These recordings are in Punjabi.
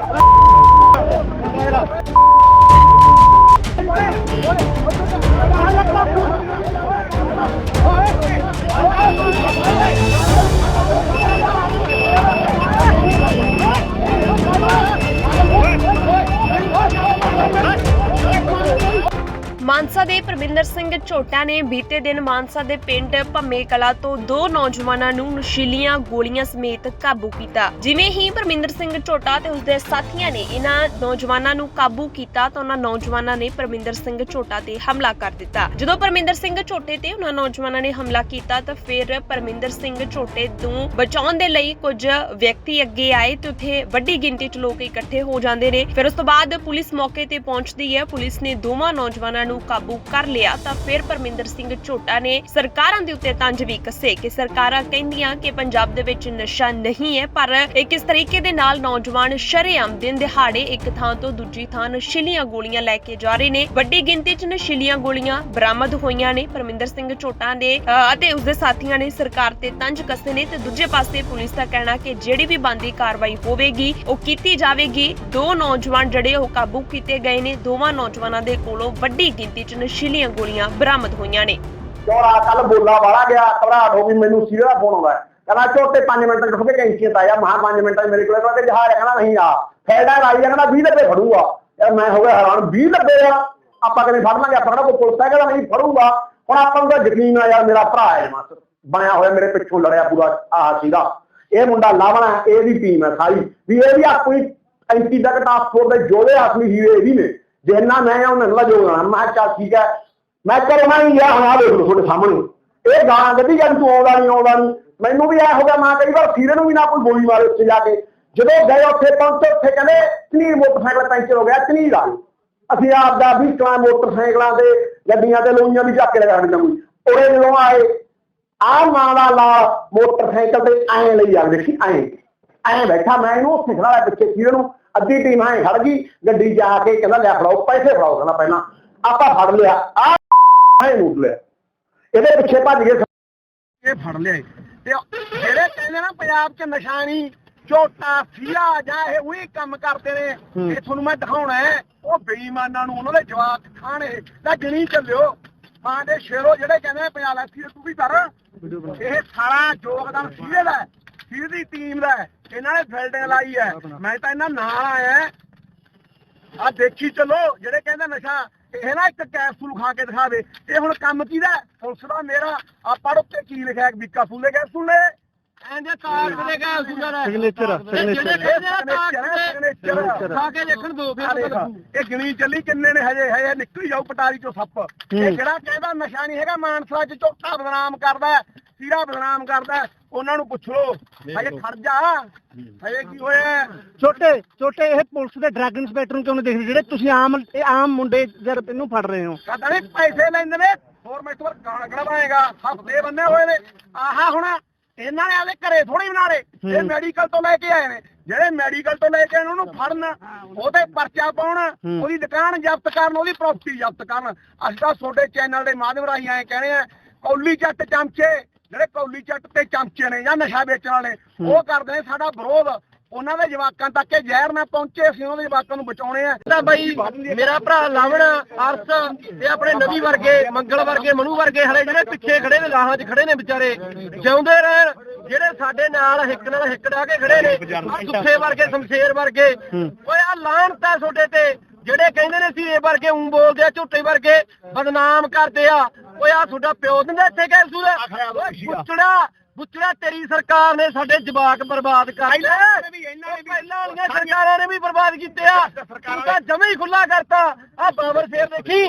ਮਾਨਸਾ ਦੇ ਪ੍ਰਵਿੰਦਰ ਸਿੰਘ ਝੋਟਾ ਨੇ ਬੀਤੇ ਦਿਨ ਮਾਨਸਾ ਦੇ ਪਿੰਡ ਭੰਮੇ ਕਲਾ ਤੋਂ ਦੋ ਨੌਜਵਾਨਾਂ ਨੂੰ ਨਸ਼ੀਲੀਆਂ ਗੋਲੀਆਂ ਸਮੇਤ ਕਾਬੂ ਕੀਤਾ। ਜਿਵੇਂ ਹੀ ਪ੍ਰਵਿੰਦਰ ਸਿੰਘ ਝੋਟਾ ਤੇ ਉਸਦੇ ਸਾਥੀਆਂ ਨੇ ਇਹਨਾਂ ਨੌਜਵਾਨਾਂ ਨੂੰ ਕਾਬੂ ਕੀਤਾ ਤਾਂ ਉਹਨਾਂ ਨੌਜਵਾਨਾਂ ਨੇ ਪ੍ਰਵਿੰਦਰ ਸਿੰਘ ਝੋਟਾ ਤੇ ਹਮਲਾ ਕਰ ਦਿੱਤਾ। ਜਦੋਂ ਪ੍ਰਵਿੰਦਰ ਸਿੰਘ ਝੋਟੇ ਤੇ ਉਹਨਾਂ ਨੌਜਵਾਨਾਂ ਨੇ ਹਮਲਾ ਕੀਤਾ ਤਾਂ ਫਿਰ ਪਰਮਿੰਦਰ ਸਿੰਘ ਝੋਟੇ ਨੂੰ ਬਚਾਉਣ ਦੇ ਲਈ ਕੁਝ ਵਿਅਕਤੀ ਅੱਗੇ ਆਏ ਤੇ ਉੱਥੇ ਵੱਡੀ ਗਿਣਤੀ 'ਚ ਲੋਕ ਇਕੱਠੇ ਹੋ ਜਾਂਦੇ ਨੇ। ਫਿਰ ਉਸ ਤੋਂ ਬਾਅਦ ਪੁਲਿਸ ਮੌਕੇ ਤੇ ਪਹੁੰਚਦੀ ਹੈ। ਪੁਲਿਸ ਨੇ ਦੋਵਾਂ ਨੌਜਵਾਨਾਂ ਨੂੰ ਕਾਬੂ ਕਰ ਲਿਆ ਤਾਂ ਫਿਰ ਪਰਮਿੰਦਰ ਸਿੰਘ ਝੋਟਾ ਨੇ ਸਰਕਾਰਾਂ ਦੇ ਉੱਤੇ ਤੰਜ ਵੀ ਕੱਸੇ ਕਿ ਸਰਕਾਰਾਂ ਕਹਿੰਦੀਆਂ ਕਿ ਪੰਜਾਬ ਦੇ ਵਿੱਚ ਨਸ਼ਾ ਨਹੀਂ ਹੈ ਪਰ ਇਹ ਕਿਸ ਤਰੀਕੇ ਦੇ ਨਾਲ ਨੌਜਵਾਨ ਸ਼ਰੇਆਮ ਦਿਨ ਦਿਹਾੜੇ ਇੱਕ ਥਾਂ ਤੋਂ ਦੂਜੀ ਥਾਂ ਨਸ਼ੀਲੀਆਂ ਗੋਲੀਆਂ ਲੈ ਕੇ ਜਾ ਰਹੇ ਨੇ? ਵੱਡੀ ਗਿਣਤੀ 'ਚ ਨਸ਼ੀਲੀਆਂ ਗੋਲੀਆਂ ਬਰਾਮਦ ਹੋਈਆਂ ਨੇ। ਪਰਮਿੰਦਰ ਸਿੰਘ ਝੋਟਾ ਨੇ ਅ, ਅਤੇ ਉਸਦੇ ਸਾਥੀਆਂ ਨੇ ਸਰਕਾਰ ਤੇ ਤੰਜ ਕੱਸੇ ਨੇ ਤੇ ਦੂਜੇ ਪਾਸੇ ਪੁਲਿਸ ਦਾ ਕਹਿਣਾ ਕਿ ਜਿਹੜੀ ਵੀ ਬੰਦੀ ਕਾਰਵਾਈ ਹੋਵੇਗੀ ਉਹ ਕੀਤੀ ਜਾਵੇਗੀ। ਦੋ ਨੌਜਵਾਨ ਜਿਹੜੇ ਉਹ ਕਾਬੂ ਕੀਤੇ ਗਏ ਨੇ। ਦੋਵਾਂ ਨੌਜਵਾਨਾਂ ਦੇ ਕੋਲੋਂ ਵੱਡੀ ਗਿਣਤੀ 'ਚ ਨਸ਼ੀਲੀਆਂ ਗੋਲੀਆਂ ਬਰਾਮਦ ਹੋਈਆਂ ਨੇ। ਚੌੜਾ ਕੱਲ ਬੋਲਾ ਵਾਲਾ ਗਿਆ, ਘਬਰਾਹਟ ਹੋ ਗਈ, ਮੈਨੂੰ ਸੀਰੇ ਦਾ ਫੋਨ ਆਉਂਦਾ। ਕਹਿੰਦਾ ਝੋਟੇ 5 ਮਿੰਟ ਰੁਕ ਕੇ ਕੈਂਚੀਆਂ ਤਾਇਆ ਮਹਾ 5 ਮਿੰਟਾਂ 'ਚ ਮੇਰੇ ਕੋਲ ਕਹਿੰਦਾ ਜਹਾਜ਼ ਕਹਿੰਦਾ ਨਹੀਂ ਆ। ਫੈਡਾ ਰਾਈ ਕਹਿੰਦਾ 20 ਲੱਗੇ ਫੜੂਗਾ। ਯਾਰ ਮੈਂ ਹੋ ਗਿਆ ਹੈਰਾਨ 20 ਲੱਗੇ ਆ। ਆਪਾਂ ਕਿਵੇਂ ਫੜ ਲਾਂਗੇ? ਆਪਾਂ ਕਹਿੰਦਾ ਕੋਈ ਪੁਲਿਸ ਹੈ ਕਹਿੰਦਾ ਨਹੀਂ ਫੜੂਗਾ। ਹੁਣ ਆਪਾਂ ਨੂੰ ਤਾਂ ਯਕੀਨ ਆ ਯਾਰ, ਮੇਰਾ ਭਰਾ ਹੈ ਮਸ ਬਣਿਆ ਹੋਇਆ, ਮੇਰੇ ਪਿੱਛੋਂ ਲੜਿਆ ਪੂਰਾ ਆਹ ਸੀਗਾ। ਇਹ ਮੁੰਡਾ ਲਾਵਣਾ, ਇਹ ਦੀ ਟੀਮ ਹੈ ਸਾਰੀ। ਵੀ ਇਹ ਵੀ ਆਪਣੀ ਐਂਟੀ ਤੱਕ ਟਾਸਕ ਫੋਰਸ ਦੇ ਜੋੜੇ ਅਸਲੀ ਹੀਰੇ ਇਹ ਵੀ ਨੇ। ਜਿੰਨਾ ਮੈਂ ਆ, ਉਹਨਾਂ ਨਾਲ ਜੋੜਨਾ ਮੈਂ ਕਿਹਾ, ਚੱਲ ਠੀਕ ਹੈ ਮੈਂ ਕਰਨਾ ਹੀ ਆ, ਹੁਣ ਆ ਦੇਖ ਲਓ ਤੁਹਾਡੇ ਸਾਹਮਣੇ। ਇਹ ਗਾਣਾ ਗੱਡੀ ਜਦ, ਤੂੰ ਆਉਂਦਾ ਨਹੀਂ ਆਉਂਦਾ ਨਹੀਂ ਮੈਨੂੰ ਵੀ ਐ ਹੋ ਗਿਆ ਮੈਂ, ਕਈ ਵਾਰ ਸੀਰੇ ਨੂੰ ਵੀ ਨਾ ਕੋਈ ਗੋਲੀ ਮਾਰੇ ਉੱਥੇ ਜਾ ਕੇ। ਜਦੋਂ ਗਏ ਉੱਥੇ ਪਹੁੰਚੇ ਉੱਥੇ ਕਹਿੰਦੇ ਤਨੀਰ ਮੋਟਰਸਾਈਕਲ ਪੈਂਚਰ ਹੋ ਗਿਆ ਤਨੀਰ ਆ ਅਸੀਂ ਆਪ ਦਾ ਵੀ ਕਲਾ ਮੋਟਰਸਾਈਕਲਾਂ ਤੇ, ਗੱਡੀਆਂ ਤੇ ਲੋਈਆਂ ਵੀ ਚੱਕ ਕੇ ਲਗਾਉਣ ਜਾਂਦੇ ਉਹਦੇ ਜਦੋਂ ਆਏ ਆ ਦਾ ਲਾਲ ਮੋਟਰਸਾਈਕਲ ਤੇ ਐਂ ਲਈ ਜਾਂਦੇ ਸੀ, ਐਂ। ਐਂ ਬੈਠਾ, ਮੈਂ ਇਹਨੂੰ ਉੱਥੇ ਖੜਾ ਲਿਆ ਪਿੱਛੇ ਸੀਰੇ ਨੂੰ। ਅੱਧੀ ਟੀਮ ਐਂ ਖੜ ਗਈ ਗੱਡੀ ਜਾ ਕੇ ਕਹਿੰਦਾ ਲੈ ਫੜਾਓ ਪੈਸੇ ਫੜਾਓ ਕਹਿੰਦਾ ਪਹਿਲਾਂ। ਆਪਾਂ ਫੜ ਲਿਆ ਆ ਐਂ ਨੂਟ ਲਿਆ। ਇਹਦੇ ਪਿੱਛੇ ਭੱਜ ਗਏ। ਇਹ ਫੜ ਲਿਆ ਤੇ ਜਿਹੜੇ ਕਹਿੰਦੇ ਨਾ ਪੰਜਾਬ 'ਚ ਨਸ਼ਾ ਨਹੀਂ ਝੋਟਾ ਫੀਆ ਜਾਂ ਇਹ ਉਹੀ ਕੰਮ ਕਰਦੇ ਨੇ ਇਹ ਤੁਹਾਨੂੰ ਮੈਂ ਦਿਖਾਉਣਾ ਹੈ ਉਹ ਬੇਈਮਾਨਾਂ ਨੂੰ ਉਹਨਾਂ ਦੇ ਜਵਾਬ ਖਾਣੇ। ਤਾਂ ਗਿਣੀ ਚੱਲਿਓ। ਮਾਂ ਦੇ ਸ਼ੇਰੋ ਜਿਹੜੇ ਕਹਿੰਦੇ ਪੰਜਾਬ ਐਸੀ ਤੂੰ ਵੀ ਕਰ। ਇਹ ਸਾਰਾ ਯੋਗਦਾਨ ਸੀਰੇ ਦਾ ਸੀਰੇ ਦੀ ਟੀਮ ਦਾ ਹੈ ਇਹਨਾਂ ਨੇ ਫਿਲਡਿੰਗ ਲਾਈ ਹੈ। ਮੈਂ ਤਾਂ ਇਹਨਾਂ ਨਾਲ ਆਇਆ ਆ ਦੇਖੀ ਚੱਲੋ ਜਿਹੜੇ ਕਹਿੰਦੇ ਨਸ਼ਾ ਇਹ ਨਾ ਇੱਕ ਕੈਪਸੂਲ ਖਾ ਕੇ ਦਿਖਾ ਦੇ ਇਹ ਹੁਣ ਕੰਮ ਕਿਹਦਾ ਹੈ? ਪੁਲਿਸ ਦਾ ਮੇਰਾ। ਆ ਪੜ ਉੱਤੇ ਕੀ ਲਿਖਿਆ ਬੀਕਾ ਫੂਲ ਦੇ ਕੈਪਸੂਲ ਨੇ। ਐਂਦੇ ਕਾਰਡ ਦੇ ਕੈਪਸੂਲ ਹੈ Signature, ਜਿਹੜੇ signature। ਕਹਿੰਦੇ ਆ ਕਾਰਡ ਦੇ ਖਾ ਕੇ ਦੇਖਣ ਦੋ ਫਿਰ ਪਤਾ ਲੱਗੂ। ਇਹ ਗਿਣੀ ਚੱਲੀ ਕਿੰਨੇ ਨੇ ਹਜੇ ਹਜੇ ਨਿਕਲ ਜਾਊ ਪਟਾਰੀ ਚੋਂ ਸੱਪ। ਇਹ ਜਿਹੜਾ ਕਹਿੰਦਾ ਨਸ਼ਾ ਨਹੀਂ ਹੈਗਾ ਮਾਨਸਾ ਚ ਝੋਟਾ ਬਦਨਾਮ ਕਰਦਾ ਹੈ, ਸੀਰਾ ਬਦਨਾਮ ਕਰਦਾ ਹੈ, ਉਹਨਾਂ ਨੂੰ ਪੁੱਛ ਲੋ ਹਜੇ ਖੜ ਜਾ। ਹਜੇ ਕੀ ਹੋਇਆ? ਛੋਟੇ ਛੋਟੇ ਇਹ ਪੁਲਿਸ ਦੇ ਡਰੱਗ ਇੰਸਪੈਕਟਰ ਨੂੰ ਕਿਉਂ ਨਹੀਂ ਦੇਖਦੇ? ਜਿਹੜੇ ਤੁਸੀਂ ਆਮ ਇਹ ਆਮ ਮੁੰਡੇ ਜਦ ਇਹਨੂੰ ਫੜ ਰਹੇ ਹੋ। ਪੈਸੇ ਲੈਂਦੇ ਨੇ। ਹੋਰ ਮੈਂ ਤੁਹਾਰ ਗਾਣ ਕਢਵਾਏਗਾ ਹਫ਼ਤੇ ਬੰਨੇ ਹੋਏ ਨੇ। ਆਹਾ ਹੁਣ ਇਹਨਾਂ ਨੇ ਆਲੇ ਘਰੇ ਥੋੜੀ ਬਣਾ ਲਏ ਇਹ। ਮੈਡੀਕਲ ਤੋਂ ਲੈ ਕੇ ਆਏ ਨੇ। ਜਿਹੜੇ ਮੈਡੀਕਲ ਤੋਂ ਲੈ ਕੇ ਆਏ ਨੇ ਉਹਨੂੰ ਫੜਨ। ਉਹਦੇ ਪਰਚਾ ਪਾਉਣ। ਉਹਦੀ ਦੁਕਾਨ ਜ਼ਬਤ ਕਰਨ ਉਹਦੀ ਪ੍ਰਾਪਰਟੀ ਜ਼ਬਤ ਕਰਨ। ਅਸੀਂ ਤਾਂ ਤੁਹਾਡੇ ਚੈਨਲ ਦੇ ਮਾਧਿਅਮ ਰਾਹੀਂ ਆਏ ਕਹਿੰਦੇ ਆ ਕੌਲੀ ਚੱਟ ਚਮਚੇ ਜਿਹੜੇ ਕੌਲੀ ਚੱਟ ਤੇ ਚਮਚੇ ਨੇ ਜਾਂ ਨਸ਼ਾ ਵੇਚਣ ਵਾਲੇ ਉਹ ਕਰਦੇ ਨੇ ਸਾਡਾ ਵਿਰੋਧ। ਉਹਨਾਂ ਦੇ ਜਵਾਕਾਂ ਤੱਕ ਇਹ ਜ਼ਹਿਰ ਨਾ ਪਹੁੰਚੇ, ਅਸੀਂ ਉਹਨਾਂ ਦੇ ਜਵਾਕਾਂ ਨੂੰ ਬਚਾਉਣੇ ਆ। ਤਾਂ ਬਾਈ ਮੇਰਾ ਭਰਾ ਲਾਵਣ, ਅਰਸ ਤੇ ਆਪਣੇ ਨਵੀ ਵਰਗੇ, ਮੰਗਲ ਵਰਗੇ, ਮਨੂ ਵਰਗੇ ਹਲੇ ਜਿਹੜੇ ਪਿੱਛੇ ਖੜੇ ਨੇ, ਲਾਹਾਂ 'ਚ ਖੜੇ ਨੇ ਵਿਚਾਰੇ, ਜਿਉਂਦੇ ਰਹਿਣ, ਜਿਹੜੇ ਸਾਡੇ ਨਾਲ ਹਿੱਕ ਨਾਲ ਹਿੱਕ ਡਾ ਕੇ ਖੜੇ ਨੇ, ਆਹ ਸੁੱਖੇ ਵਰਗੇ, ਸ਼ਮਸ਼ੇਰ ਵਰਗੇ, ਓਏ ਆ ਲਾਹਣਤ ਹੈ ਤੁਹਾਡੇ ਤੇ, ਜਿਹੜੇ ਕਹਿੰਦੇ ਨੇ ਸੀ ਇਹ ਵਰਗੇ ਉਂ ਬੋਲਦੇ ਆ, ਝੂਠੇ ਵਰਗੇ, ਬਦਨਾਮ ਕਰਦੇ ਆ, ਓਏ ਆ ਤੁਹਾਡਾ ਪਿਓ ਦਿੰਦਾ ਇੱਥੇ ਕੈਪਸੂਲ ਓਏ ਬੁੱਚੜਾ ਤੇਰੀ ਸਰਕਾਰ ਨੇ ਸਾਡੇ ਜਵਾਕ ਬਰਬਾਦ ਕਰ ਲਏ ਉਹ ਪਹਿਲਾਂ ਵਾਲੀਆਂ ਸਰਕਾਰਾਂ ਨੇ ਵੀ ਬਰਬਾਦ ਕੀਤੇ ਆ। ਤੂੰ ਤਾਂ ਜਮੇ ਹੀ ਖੁੱਲਾ ਕਰਤਾ। ਆ ਬਾਬਰ ਸ਼ੇਰ ਦੇਖੀ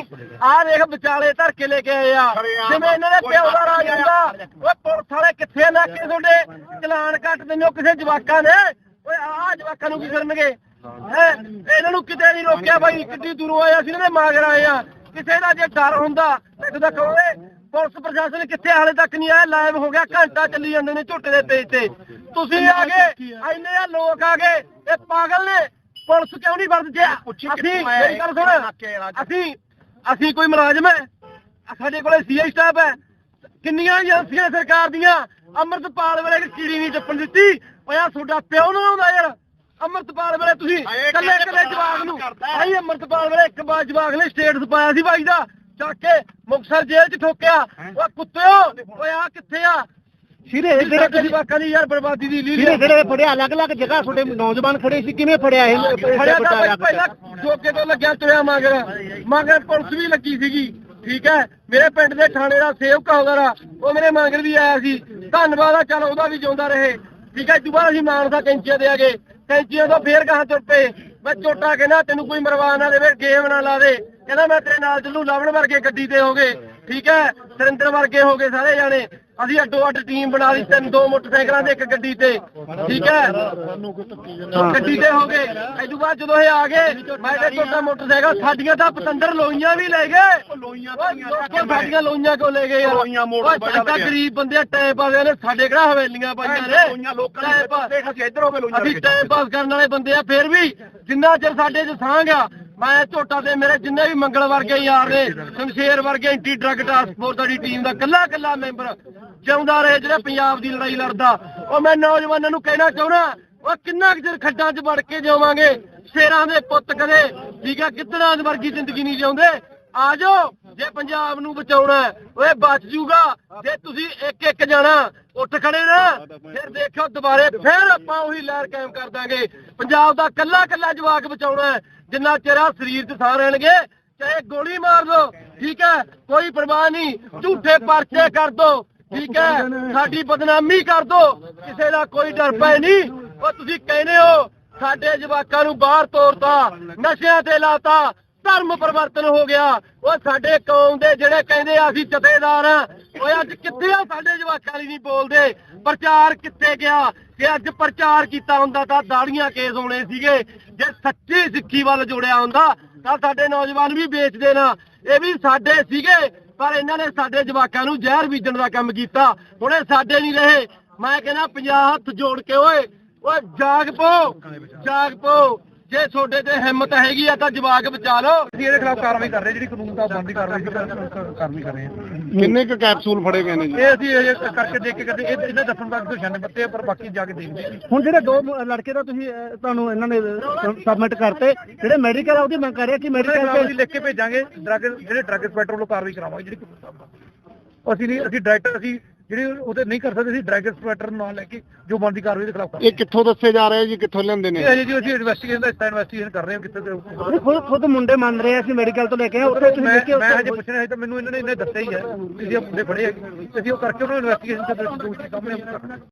ਆ ਦੇਖ ਵਿਚਾਲੇ ਧਰ ਕੇ ਲੈ ਕੇ ਆਏ ਆ। ਜਿਵੇਂ ਇਹਨਾਂ ਦੇ ਪਿਓ ਦਾ ਰਾਜ ਹੁੰਦਾ ਓਏ ਪੁਲਿਸ ਵਾਲੇ ਕਿੱਥੇ ਲੈ ਕੇ ਤੁਹਾਡੇ? ਚਲਾਨ ਕੱਟ ਦਿੰਦੇ ਹੋ ਕਿਸੇ ਜਵਾਕਾਂ ਨੇ ਓਏ ਆ ਜਵਾਕਾਂ ਨੂੰ ਕੀ ਕਰਨਗੇ? ਹੈ? ਇਹਨਾਂ ਨੂੰ ਕਿਤੇ ਨਹੀਂ ਰੋਕਿਆ ਬਾਈ ਕਿੱਡੀ ਦੂਰੋਂ ਆਇਆ ਸੀ ਇਹਨਾਂ ਦੇ ਮਾਗਰ ਆਏ ਆ। ਕਿਸੇ ਦਾ ਜੇ ਡਰ ਹੁੰਦਾ ਤਾਂ ਕਹੋਗੇ ਪੁਲਿਸ ਪ੍ਰਸ਼ਾਸਨ ਕਿੱਥੇ ਹਾਲੇ ਤੱਕ ਨਹੀਂ ਆਇਆ। ਲਾਈਵ ਹੋ ਗਿਆ। ਘੰਟਾ ਚੱਲੀ ਜਾਂਦੇ ਨੇ ਝੋਟੇ ਦੇ ਪੇਜ ਤੇ ਤੁਸੀਂ ਆ ਗਏ। ਇੰਨੇ ਆ ਲੋਕ ਆ ਗਏ। ਇਹ ਪਾਗਲ ਨੇ। ਪੁਲਿਸ ਕਿਉਂ ਨਹੀਂ ਵਰਤਦੇ ਅਸੀਂ ਮੇਰੀ ਗੱਲ ਸੁਣ। ਅਸੀਂ ਅਸੀਂ ਕੋਈ ਮੁਲਾਜ਼ਮ ਹੈ। ਸਾਡੇ ਕੋਲੇ ਸੀਆਈ ਸਟਾਫ ਹੈ। ਕਿੰਨੀਆਂ ਏਜੰਸੀਆਂ ਸਰਕਾਰ ਦੀਆਂ? ਅੰਮ੍ਰਿਤਪਾਲ ਵੇਲੇ ਕੀੜੀ ਨਹੀਂ ਚੱਪਣ ਦਿੱਤੀ। ਓਏ ਆ ਤੁਹਾਡਾ ਪਿਓ ਨੂੰ ਆਉਂਦਾ ਯਾਰ। ਅੰਮ੍ਰਿਤਪਾਲ ਵੇਲੇ ਤੁਸੀਂ ਕੱਲੇ ਕੱਲੇ ਜਵਾਗ ਨੂੰ। ਭਾਈ ਅੰਮ੍ਰਿਤਪਾਲ ਵੇਲੇ ਇੱਕ ਬਾਰ ਜਵਾਗ ਨੇ ਸਟੇਟਸ ਪਾਇਆ ਸੀ ਭਾਈ ਦਾ। ਚੱਕ ਕੇ ਮੁਕਸਰ ਜੇਲ੍ਹ 'ਚ ਠੋਕਿਆ। ਓਏ ਕੁੱਤਿਓ ਓਏ ਆ ਕਿੱਥੇ ਆ? ਸਿਰੇ ਜਿਹੜੇ ਤੁਸੀਂ ਜਵਾਕਾਂ ਦੀ ਯਾਰ ਬਰਬਾਦੀ ਦੀ ਲੀਲੀ ਸਿਰੇ ਜਿਹੜੇ ਫੜਿਆ ਅਲੱਗ-ਅਲੱਗ ਜਗ੍ਹਾ ਤੁਹਾਡੇ ਨੌਜਵਾਨ ਖੜੇ ਸੀ ਕਿਵੇਂ ਫੜਿਆ ਇਹ? ਫੜਿਆ ਤਾਂ ਪਹਿਲਾਂ ਜੋਕੇ ਤੋਂ ਲੱਗਿਆ ਤੁਰਿਆ ਮਗਰ। ਮਗਰ ਪੁਲਿਸ ਵੀ ਲੱਗੀ ਸੀਗੀ ਠੀਕ ਹੈ? ਮੇਰੇ ਪਿੰਡ ਦੇ ਥਾਣੇ ਦਾ ਸੇਵਕ ਵਗੈਰਾ ਉਹ ਮੇਰੇ ਮਗਰ ਵੀ ਆਇਆ ਸੀ। ਧੰਨਵਾਦ ਆ ਚਲ ਉਹਦਾ ਵੀ ਜਿਉਂਦਾ ਰਹੇ। ਠੀਕ ਹੈ? ਦੁਬਾਰਾ ਅਸੀਂ ਮਾਨਸਾ ਕੈਂਚੀਆਂ ਦੇ ਆਗੇ। ਕੈਂਚੀਆਂ ਤੋਂ ਫੇਰ ਕਹਾਂ ਤੁਰ ਪਏ। ਮੈਂ ਚੋਟਾ ਕਹਿੰਦਾ ਤੈਨੂੰ ਕੋਈ ਮਰਵਾ ਨਾ ਦੇਵੇ ਗੇਮ ਨਾ ਲਾ ਦੇ ਕਹਿੰਦਾ ਮੈਂ ਤੇਰੇ ਨਾਲ ਚੱਲੂ ਲਵਣ ਵਰਗੇ ਗੱਡੀ ਤੇ ਹੋਗੇ ਠੀਕ ਹੈ? ਸਰਿੰਦਰ ਵਰਗੇ ਹੋਗੇ ਸਾਰੇ ਜਾਣੇ। ਅਸੀਂ ਅੱਡੋ ਅੱਡ ਟੀਮ ਬਣਾ ਲਈ ਤਿੰਨ ਦੋ ਮੋਟਰਸਾਈਕਲਾਂ ਦੇ ਇੱਕ ਗੱਡੀ ਤੇ ਠੀਕ ਹੈ? ਗੱਡੀ ਤੇ ਹੋ ਗਏ ਇਦੋਂ ਬਾਅਦ ਜਦੋਂ ਇਹ ਆ ਗਏ ਮੈਂ ਤੇ ਛੋਟਾ ਮੋਟਰਸਾਈਕਲ ਸਾਡੀਆਂ ਤਾਂ ਪਤੰਦਰ ਲੋਈਆਂ ਵੀ ਲੈ ਗਏ। ਲੋਈਆਂ ਸਾਡੀਆਂ ਲੋਈਆਂ ਕਿਉਂ ਲੈ ਗਏ ਯਾਰ? ਲੋਈਆਂ ਮੋਟਰਸਾਈਕਲ ਤਾਂ ਗਰੀਬ ਬੰਦੇ ਟਾਈਮ ਪਾਸ ਨੇ ਸਾਡੇ ਕਿਹੜਾ ਹਵੇਲੀਆਂ ਪਾਈਆਂ ਨੇ? ਲੋਈਆਂ ਲੋਕਾਂ ਦੇ ਇੱਧਰ ਹੋਵੇ ਲੋਈਆਂ ਅਸੀਂ ਟਾਈਮ ਪਾਸ ਕਰਨ ਵਾਲੇ ਬੰਦੇ ਆ ਫੇਰ ਵੀ ਜਿੰਨਾ ਚਿਰ ਸਾਡੇ 'ਚ ਸਾਂਝ ਆ ਮੈਂ ਝੋਟਾ ਤੇ ਮੇਰੇ ਜਿੰਨੇ ਵੀ ਮੰਗਲ ਵਰਗੇ ਯਾਰ ਨੇ, ਸ਼ਮਸ਼ੇਰ ਵਰਗੇ ਐਂਟੀ ਡਰੱਗ ਟਾਸਕ ਫੋਰਸ ਦੀ ਟੀਮ ਦਾ ਕੱਲਾ ਕੱਲਾ ਮੈਂਬਰ ਜਿਉਂਦਾ ਰਹੇ, ਜਿਹੜਾ ਪੰਜਾਬ ਦੀ ਲੜਾਈ ਲੜਦਾ। ਉਹ ਮੈਂ ਨੌਜਵਾਨਾਂ ਨੂੰ ਕਹਿਣਾ ਚਾਹੁੰਦਾ, ਉਹ ਕਿੰਨਾ ਕੁ ਚਿਰ ਖੱਡਾਂ 'ਚ ਵੜ ਕੇ ਜਾਵਾਂਗੇ ਸ਼ੇਰਾਂ ਦੇ ਪੁੱਤ ਕਦੇ, ਠੀਕ ਆ, ਕਿਤਨਾ ਵਰਗੀ ਜ਼ਿੰਦਗੀ ਨਹੀਂ ਜਿਉਂਦੇ? ਆ ਜਾਓ। ਜੇ ਪੰਜਾਬ ਨੂੰ ਬਚਾਉਣਾ ਹੈ, ਓਏ ਬਚ ਜੂਗਾ। ਜੇ ਤੁਸੀਂ ਇੱਕ ਇੱਕ ਜਾਣਾ ਉੱਠ ਖੜੇ ਨਾ ਫਿਰ ਦੇਖੋ ਦੁਬਾਰੇ ਫਿਰ ਆਪਾਂ ਉਹੀ ਲਹਿਰ ਕਾਇਮ ਕਰ ਦਾਂਗੇ। ਪੰਜਾਬ ਦਾ ਕੱਲਾ ਕੱਲਾ ਜਵਾਕ ਬਚਾਉਣਾ ਜਿੰਨਾ ਚਿਰ ਸਰੀਰ 'ਚ ਸਾਹ ਰਹਿਣਗੇ ਚਾਹੇ ਗੋਲੀ ਮਾਰ ਦੋ ਠੀਕ ਹੈ? ਕੋਈ ਪਰਵਾਹ ਨਹੀਂ। ਝੂਠੇ ਪਰਚੇ ਕਰ ਦੋ ਠੀਕ ਹੈ? ਸਾਡੀ ਬਦਨਾਮੀ ਕਰ ਦੋ ਕਿਸੇ ਦਾ ਕੋਈ ਡਰ ਪੈ ਨਹੀਂ। ਉਹ ਤੁਸੀਂ ਕਹਿੰਦੇ ਹੋ ਸਾਡੇ ਜਵਾਕਾਂ ਨੂੰ ਬਾਹਰ ਤੋਰਤਾ ਨਸ਼ਿਆਂ ਤੇ ਲਾਤਾ ਧਰਮ ਪਰਿਵਰਤਨ ਹੋ ਗਿਆ। ਉਹ ਸਾਡੇ ਕੌਮ ਦੇ ਜਿਹੜੇ ਕਹਿੰਦੇ ਆ, ਅਸੀਂ ਜਥੇਦਾਰ ਆ, ਓਏ ਅੱਜ ਕਿੱਥੇ ਆ? ਸਾਡੇ ਜਵਾਕਾਂ ਲਈ ਨਹੀਂ ਬੋਲਦੇ। ਪ੍ਰਚਾਰ ਕਿੱਥੇ ਗਿਆ? ਜੇ ਅੱਜ ਪ੍ਰਚਾਰ ਕੀਤਾ ਹੁੰਦਾ ਤਾਂ ਦਾੜੀਆਂ ਕੇਸ ਹੋਣੇ ਸੀਗੇ। ਜੇ ਸੱਚੀ ਸਿੱਖੀ ਵੱਲ ਜੋੜਿਆ ਹੁੰਦਾ, ਤਾਂ ਸਾਡੇ ਨੌਜਵਾਨ ਵੀ ਵੇਚਦੇ ਨਾ ਇਹ ਵੀ ਸਾਡੇ ਸੀਗੇ, ਪਰ ਇਹਨਾਂ ਨੇ ਸਾਡੇ ਜਵਾਕਾਂ ਨੂੰ ਜ਼ਹਿਰ ਬੀਜਣ ਦਾ ਕੰਮ ਕੀਤਾ। ਹੁਣ ਇਹ ਸਾਡੇ ਨਹੀਂ ਰਹੇ। ਮੈਂ ਕਹਿੰਦਾ 50 ਹੱਥ ਜੋੜ ਕੇ ਓਏ ਓਏ ਜਾਗ ਪੋ ਜਾਗ ਪੋ। ਜੇ ਤੁਹਾਡੇ ਤੇ ਹਿੰਮਤ ਹੈਗੀ ਆ ਤਾਂ ਜਵਾਕ ਬਚਾ ਲਓ। ਅਸੀਂ ਇਹਦੇ ਖਿਲਾਫ ਕਾਰਵਾਈ ਕਰ ਰਹੇ ਜਿਹੜੀ ਕਾਨੂੰਨ ਦਾ ਬੰਦੀ ਕਾਰਵਾਈ ਕਾਰਵਾਈ ਕਰ ਰਹੇ ਹਾਂ ਕਿੰਨੇ ਕੁ ਕੈਪਸੂਲ ਫੜੇ ਗਏ ਨੇ ਜੀ? ਇਹ ਅਸੀਂ ਇਹ ਕਰਕੇ ਦੇਖ ਕੇ ਕਦੇ ਇਹ- ਇਹਦੇ ਦੱਸਣ ਤੱਕ ਨਿਸ਼ਾਨੇ ਬੱਤੇ ਪਰ ਬਾਕੀ ਜਾ ਕੇ ਦੇਖਦੇ ਹੁਣ ਜਿਹੜੇ ਦੋ ਲੜਕੇ ਦਾ ਤੁਸੀਂ ਤੁਹਾਨੂੰ ਇਹਨਾਂ ਨੇ ਸਬਮਿਟ ਕਰਤੇ ਜਿਹੜੇ ਮੈਡੀਕਲ ਆ ਉਹਦੀ ਮੰਗ ਕਰ ਰਿਹਾ ਕਿ ਮੈਡੀਕਲ ਅਸੀਂ ਲਿਖ ਕੇ ਭੇਜਾਂਗੇ ਡਰੱਗ ਜਿਹੜੇ ਡਰੱਗ ਇੰਸਪੈਕਟਰ ਵੱਲੋਂ ਕਾਰਵਾਈ ਕਰਾਵਾਂਗੇ ਜਿਹੜੀ ਕਾਨੂੰਨ ਅਸੀਂ ਨਹੀਂ ਅਸੀਂ ਡਾਇਰੈਕਟ ਅਸੀਂ ਜਿਹੜੇ ਉਹਦੇ ਨਹੀਂ ਕਰ ਸਕਦੇ ਅਸੀਂ ਡਰੱਗ ਇੰਸਪੈਕਟਰ ਨਾਲ ਲੈ ਕੇ ਜੋ ਬਣਦੀ ਕਾਰਵਾਈ ਦੇ ਖਿਲਾਫ ਇਹ ਕਿੱਥੋਂ ਦੱਸੇ ਜਾ ਰਹੇ ਜੀ ਕਿੱਥੋਂ ਲੈਂਦੇ ਨੇ? ਅਜੇ ਜੀ ਅਸੀਂ ਇਨਵੈਸਟੀਗੇਸ਼ਨ ਦਾ ਇਨਵੈਸਟੀਗੇਸ਼ਨ ਕਰ ਰਹੇ ਹਾਂ ਕਿੱਥੇ ਖੁਦ ਖੁਦ ਮੁੰਡੇ ਮੰਨ ਰਹੇ ਆ ਅਸੀਂ ਮੈਡੀਕਲ ਤੋਂ ਲੈ ਕੇ ਉੱਥੇ ਤੁਸੀਂ ਮੈਂ ਹਜੇ ਪੁੱਛਣਾ ਹੈ ਤਾਂ ਮੈਨੂੰ ਇਹਨਾਂ ਨੇ ਇਹਨੇ ਦੱਸਿਆ ਹੀ ਹੈ। ਕਿ ਇਹ ਮੁੰਡੇ ਫੜੇ ਆ। ਅਸੀਂ ਉਹ ਕਰਕੇ ਉਹਨਾਂ ਨੂੰ ਇਨਵੈਸਟੀਗੇਸ਼ਨ ਤੇ ਦੋਸ਼ੀ ਸਾਹਮਣੇ